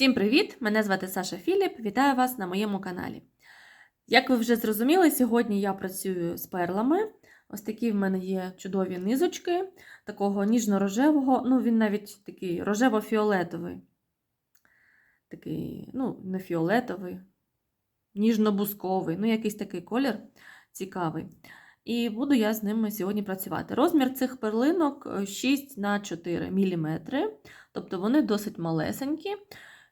Всім привіт! Мене звати Саша Філіп. Вітаю вас на моєму каналі. Як ви вже зрозуміли, сьогодні я працюю з перлами. Ось такі в мене є чудові низочки, такого ніжно-рожевого, ну він навіть такий рожево-фіолетовий. Такий, ну, не фіолетовий, ніжно-бусковий, ну, якийсь такий колір цікавий. І буду я з ними сьогодні працювати. Розмір цих перлинок 6 на 4 мм, тобто вони досить малесенькі.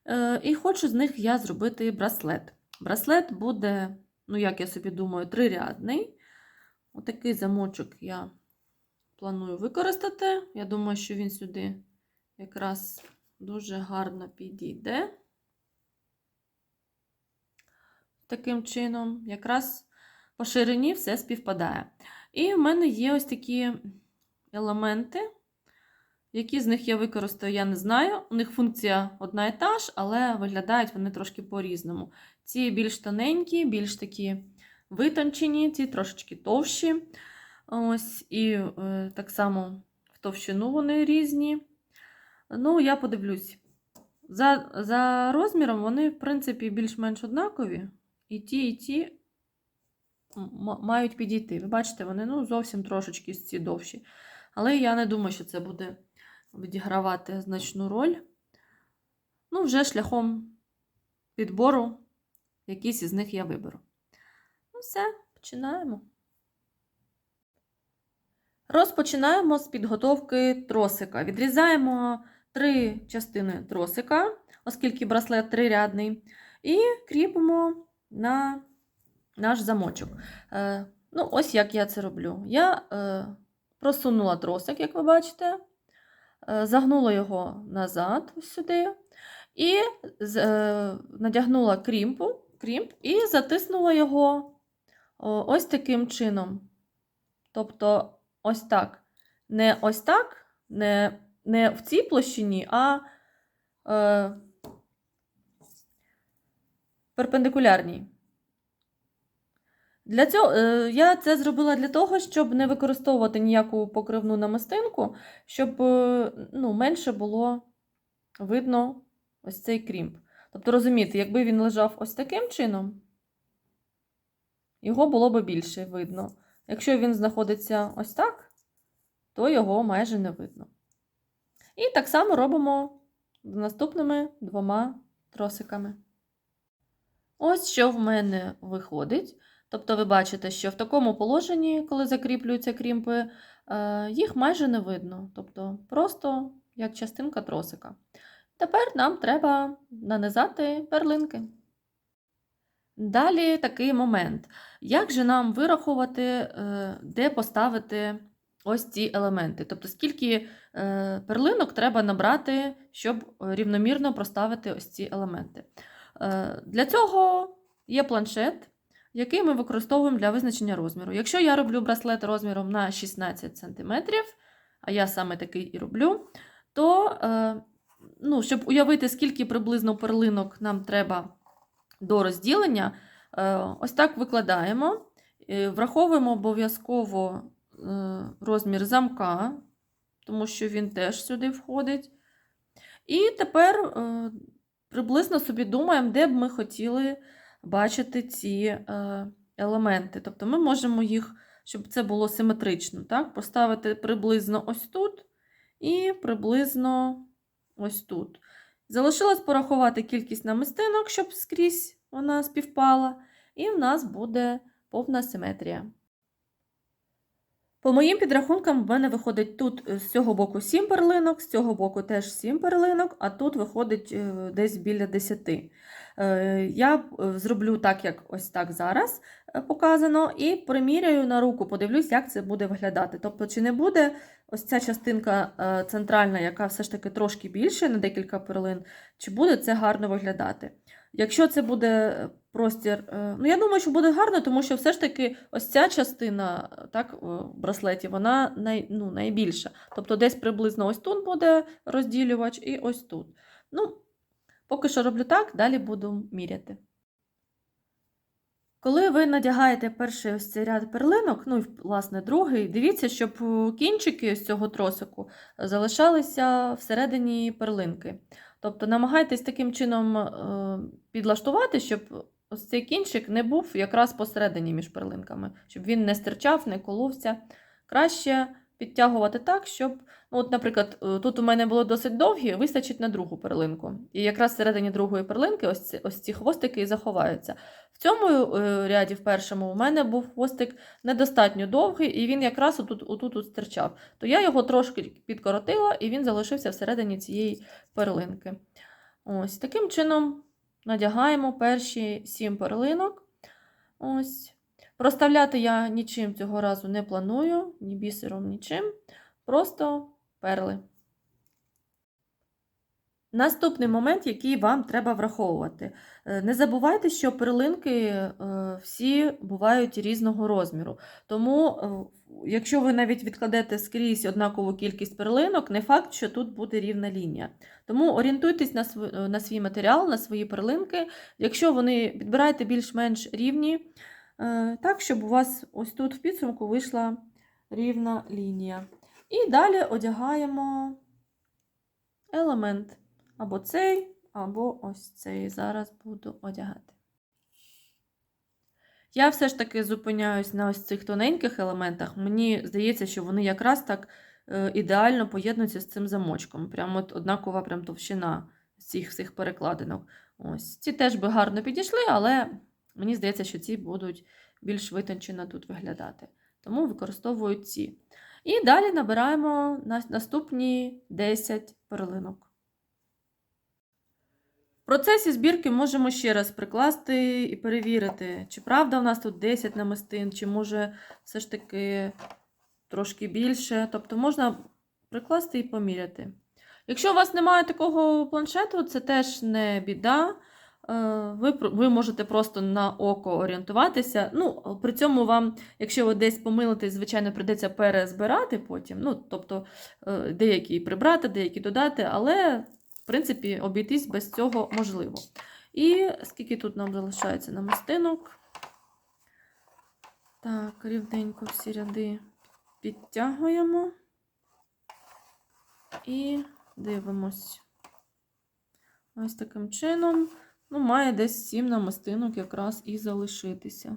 Е, І хочу з них я зробити браслет. Браслет буде, ну, як я собі думаю, трирядний. Отакий замочок я планую використати. Я думаю, що він сюди якраз дуже гарно підійде. Таким чином, якраз по ширині все співпадає. І в мене є ось такі елементи. Які з них я використаю, я не знаю. У них функція одна і та ж, але виглядають вони трошки по-різному. Ці більш тоненькі, більш такі витончені, ці трошечки товщі. Ось, І е, так само в товщину вони різні. Ну, я подивлюсь. За за розміром вони, в принципі, більш-менш однакові. І ті, і ті мають підійти. Ви бачите, вони ну, зовсім трошечки ці довші. Але я не думаю, що це буде відігравати значну роль. Ну, вже шляхом підбору, якісь із них я виберу. Ну, все, починаємо. Розпочинаємо з підготовки тросика. Відрізаємо три частини тросика, оскільки браслет трирядний, і кріпимо на наш замочок. Е, ну, Ось як я це роблю. Я е, просунула тросик, як ви бачите, загнула його назад ось сюди, і е, надягнула крімпу, крімп і затиснула його ось таким чином. Тобто, ось так. Не ось так, не не в цій площині, а е, перпендикулярній. Для цього е, я це зробила для того, щоб не використовувати ніяку покривну намистинку, щоб е, ну, менше було видно ось цей крімп. Тобто, розумієте, якби він лежав ось таким чином, його було б більше видно. Якщо він знаходиться ось так, то його майже не видно. І так само робимо з наступними двома тросиками. Ось що в мене виходить. Тобто, ви бачите, що в такому положенні, коли закріплюються крімпи, е, їх майже не видно. Тобто, просто як частинка тросика. Тепер нам треба нанизати перлинки. Далі такий момент. Як же нам вирахувати, е, де поставити ось ці елементи? Тобто, скільки е, перлинок треба набрати, щоб рівномірно проставити ось ці елементи? Для цього є планшет який ми використовуємо для визначення розміру. Якщо я роблю браслет розміром на 16 см, а я саме такий і роблю, то, е, ну, щоб уявити, скільки приблизно перлинок нам треба до розділення, е, ось так викладаємо, враховуємо обов'язково е, розмір замка, тому що він теж сюди входить. І тепер приблизно собі думаємо, де б ми хотіли бачити ці е, елементи. Тобто ми можемо їх, щоб це було симетрично, так, поставити приблизно ось тут і приблизно ось тут. Залишилось порахувати кількість намистинок, щоб скрізь вона співпала, і в нас буде повна симетрія. По моїм підрахункам, в мене виходить тут е, з цього боку 7 перлинок, з цього боку теж 7 перлинок, а тут виходить е, десь біля 10. Е, я зроблю так, як ось так зараз показано, і приміряю на руку, подивлюсь, як це буде виглядати. Тобто, чи не буде ось ця частинка центральна, яка все ж таки трошки більше на декілька перлин, чи буде це гарно виглядати. Якщо це буде простір, е, ну я думаю, що буде гарно, тому що все ж таки ось ця частина так, в браслеті, вона най, ну, найбільша. Тобто десь приблизно ось тут буде розділювач і ось тут. Ну, Поки що роблю так, далі буду міряти. Коли ви надягаєте перший ось цей ряд перлинок, ну і власне другий, дивіться, щоб е, кінчики з цього тросику залишалися всередині перлинки. Тобто намагайтесь таким чином е, підлаштувати, щоб ось цей кінчик не був якраз посередині між перлинками, щоб він не стирчав, не коловся. Краще підтягувати так, щоб, ну, от, наприклад, е, тут у мене було досить довгі, вистачить на другу перлинку. І якраз всередині другої перлинки ось ці, ось ці хвостики і заховаються. В цьому е, ряді, в першому, у мене був хвостик недостатньо довгий, і він якраз отут, отут от стирчав. То я його трошки підкоротила, і він залишився всередині цієї перлинки. Ось таким чином надягаємо перші сім перлинок. Ось. Проставляти я нічим цього разу не планую, ні бісером, нічим. Просто перли. Наступний момент, який вам треба враховувати. Е, Не забувайте, що перлинки е, всі бувають різного розміру. Тому, е, якщо ви навіть відкладете скрізь однакову кількість перлинок, не факт, що тут буде рівна лінія. Тому орієнтуйтесь на свій, на свій матеріал, на свої перлинки. Якщо вони підбирайте більш-менш рівні, так, щоб у вас ось тут в підсумку вийшла рівна лінія. І далі одягаємо елемент. Або цей, або ось цей. Зараз буду одягати. Я все ж таки зупиняюсь на ось цих тоненьких елементах. Мені здається, що вони якраз так е, ідеально поєднуються з цим замочком. Прямо от однакова прям товщина цих всіх перекладинок. Ось. Ці теж би гарно підійшли, але мені здається, що ці будуть більш витончено тут виглядати. Тому використовую ці. І далі набираємо наступні 10 перлинок. В процесі збірки можемо ще раз прикласти і перевірити, чи правда у нас тут 10 намистин, чи може все ж таки трошки більше. Тобто можна прикласти і поміряти. Якщо у вас немає такого планшету, це теж не біда. Е, Ви, ви можете просто на око орієнтуватися. Ну, при цьому вам, якщо ви десь помилитесь, звичайно, прийдеться перезбирати потім. Ну, тобто е, деякі прибрати, деякі додати, але в принципі, обійтись без цього можливо. І скільки тут нам залишається намистинок? Так, рівненько всі ряди підтягуємо і дивимось. Ось таким чином. Ну, має десь 7 намистинок якраз і залишитися.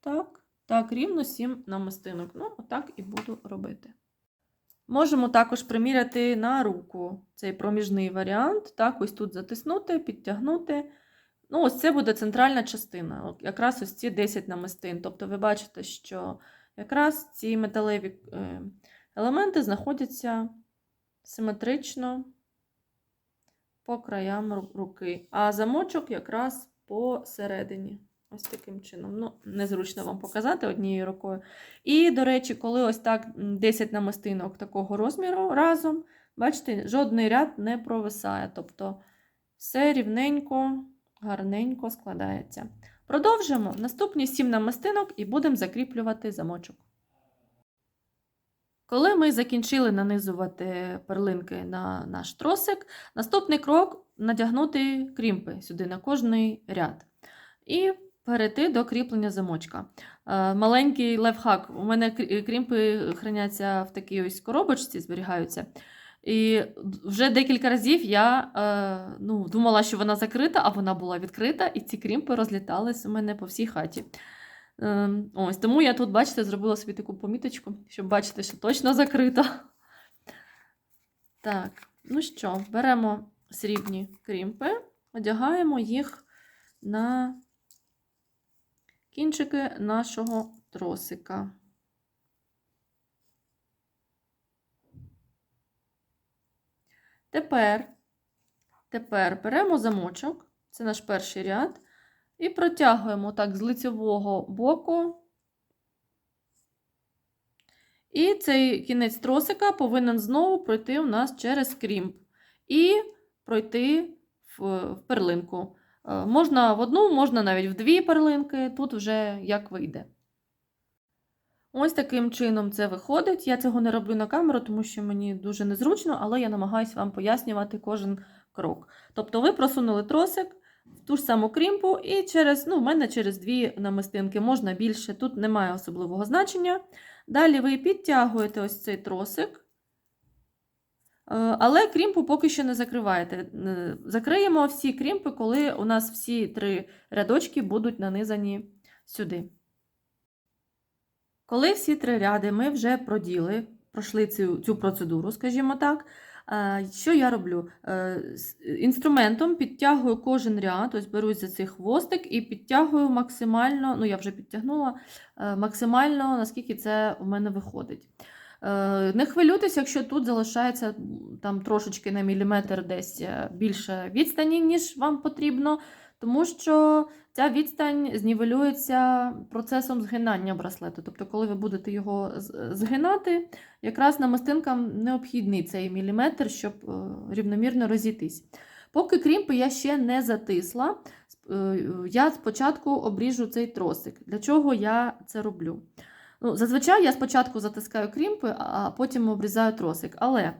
Так, так, рівно 7 намистинок. Ну, отак і буду робити. Можемо також приміряти на руку цей проміжний варіант. Так, ось тут затиснути, підтягнути. Ну, ось це буде центральна частина. Якраз ось ці 10 намистин. Тобто ви бачите, що якраз ці металеві е, елементи знаходяться симетрично по краям руки, а замочок якраз посередині. Ось таким чином. Ну, незручно вам показати однією рукою. І, до речі, коли ось так 10 намистинок такого розміру разом, бачите, жодний ряд не провисає. Тобто все рівненько, гарненько складається. Продовжимо наступні 7 намистинок і будемо закріплювати замочок. Коли ми закінчили нанизувати перлинки на наш тросик, наступний крок надягнути крімпи сюди на кожний ряд. І перейти до кріплення замочка. Е, Маленький лайфхак. У мене крімпи храняться в такій ось коробочці, зберігаються. І вже декілька разів я е, ну, думала, що вона закрита, а вона була відкрита, і ці крімпи розлітались у мене по всій хаті. Е, ось, тому я тут, бачите, зробила собі таку поміточку, щоб бачити, що точно закрита. Так, ну що, беремо срібні крімпи, одягаємо їх на кінчики нашого тросика. Тепер, тепер беремо замочок, це наш перший ряд, і протягуємо так з лицевого боку. І цей кінець тросика повинен знову пройти у нас через крімп і пройти в, перлинку. Е, Можна в одну, можна навіть в дві перлинки, тут вже як вийде. Ось таким чином це виходить. Я цього не роблю на камеру, тому що мені дуже незручно, але я намагаюся вам пояснювати кожен крок. Тобто ви просунули тросик, ту ж саму крімпу, і через, ну, в мене через дві намистинки, можна більше, тут немає особливого значення. Далі ви підтягуєте ось цей тросик. Е, Але крімпу поки що не закриваєте. Е, Закриємо всі крімпи, коли у нас всі три рядочки будуть нанизані сюди. Коли всі три ряди ми вже проділи, пройшли цю, цю процедуру, скажімо так, е, що я роблю? Е, Інструментом підтягую кожен ряд, ось берусь за цей хвостик і підтягую максимально, ну я вже підтягнула, е, максимально, наскільки це у мене виходить. Не хвилюйтесь, якщо тут залишається там трошечки на міліметр десь більше відстані, ніж вам потрібно, тому що ця відстань знівелюється процесом згинання браслету. Тобто, коли ви будете його згинати, якраз намистинкам необхідний цей міліметр, щоб е, рівномірно розійтись. Поки крімпи я ще не затисла, е, я спочатку обріжу цей тросик. Для чого я це роблю? Ну, зазвичай я спочатку затискаю крімпи, а потім обрізаю тросик. Але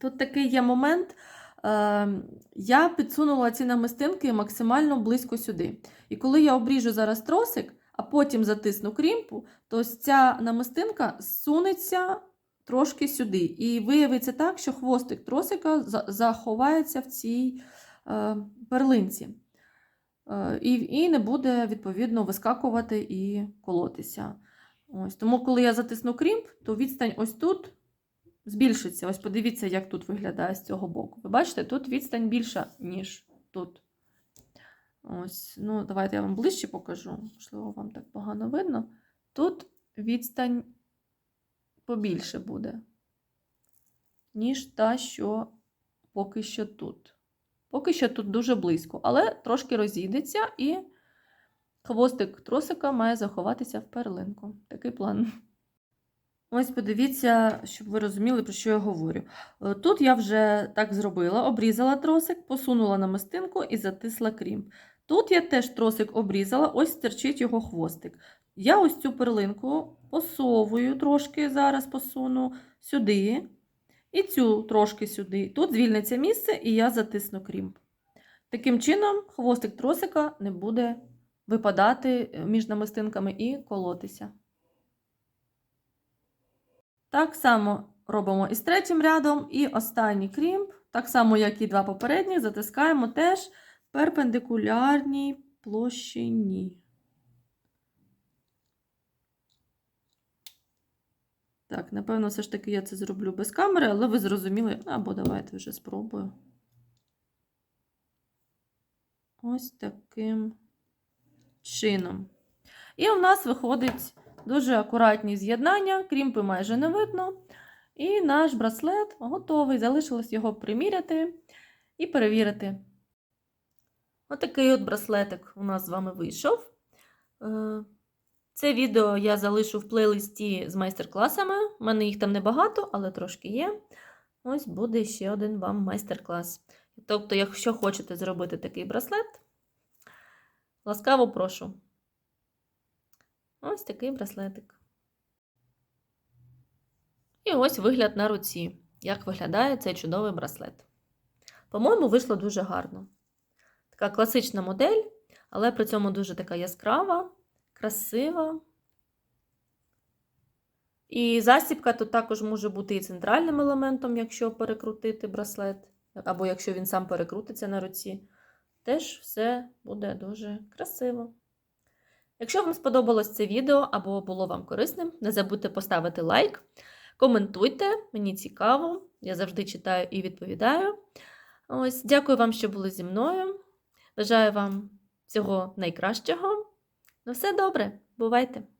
тут такий є момент. Е, я підсунула ці намистинки максимально близько сюди. І коли я обріжу зараз тросик, а потім затисну крімпу, то ця намистинка зсунеться трошки сюди. І виявиться так, що хвостик тросика заховається в цій е, перлинці. Е, і не буде, відповідно, вискакувати і колотися. Ось. Тому, коли я затисну крімп, то відстань ось тут збільшиться. Ось подивіться, як тут виглядає з цього боку. Ви бачите, тут відстань більша, ніж тут. Ось, ну, давайте я вам ближче покажу. Можливо, вам так погано видно. Тут відстань побільше буде, ніж та, що поки що тут. Поки що тут дуже близько, але трошки розійдеться і хвостик тросика має заховатися в перлинку. Такий план. Ось подивіться, щоб ви розуміли, про що я говорю. Е, Тут я вже так зробила: обрізала тросик, посунула на мистинку і затисла крім. Тут я теж тросик обрізала, ось стирчить його хвостик. Я ось цю перлинку посовую трошки, зараз посуну сюди, і цю трошки сюди. Тут звільниться місце, і я затисну крімп. Таким чином, хвостик тросика не буде випадати е, між намистинками і колотися. Так само робимо і з третім рядом, і останній крімп, так само, як і два попередні, затискаємо теж перпендикулярній площині. Так, напевно, все ж таки я це зроблю без камери, але ви зрозуміли, або давайте вже спробую. Ось таким чином. І у нас виходить дуже акуратні з'єднання, крімпи майже не видно. І наш браслет готовий. Залишилось його приміряти і перевірити. Отакий от браслетик у нас з вами вийшов. Е, Це відео я залишу в плейлисті з майстер-класами. У мене їх там небагато, але трошки є. Ось буде ще один вам майстер-клас. Тобто, якщо хочете зробити такий браслет, ласкаво прошу. Ось такий браслетик. І ось вигляд на руці, як виглядає цей чудовий браслет. По-моєму, вийшло дуже гарно. Така класична модель, але при цьому дуже така яскрава, красива. І засібка тут також може бути і центральним елементом, якщо перекрутити браслет, або якщо він сам перекрутиться на руці. Теж все буде дуже красиво. Якщо вам сподобалось це відео або було вам корисним, не забудьте поставити лайк, коментуйте, мені цікаво, я завжди читаю і відповідаю. Ось, дякую вам, що були зі мною. Бажаю вам всього найкращого. На все добре, бувайте!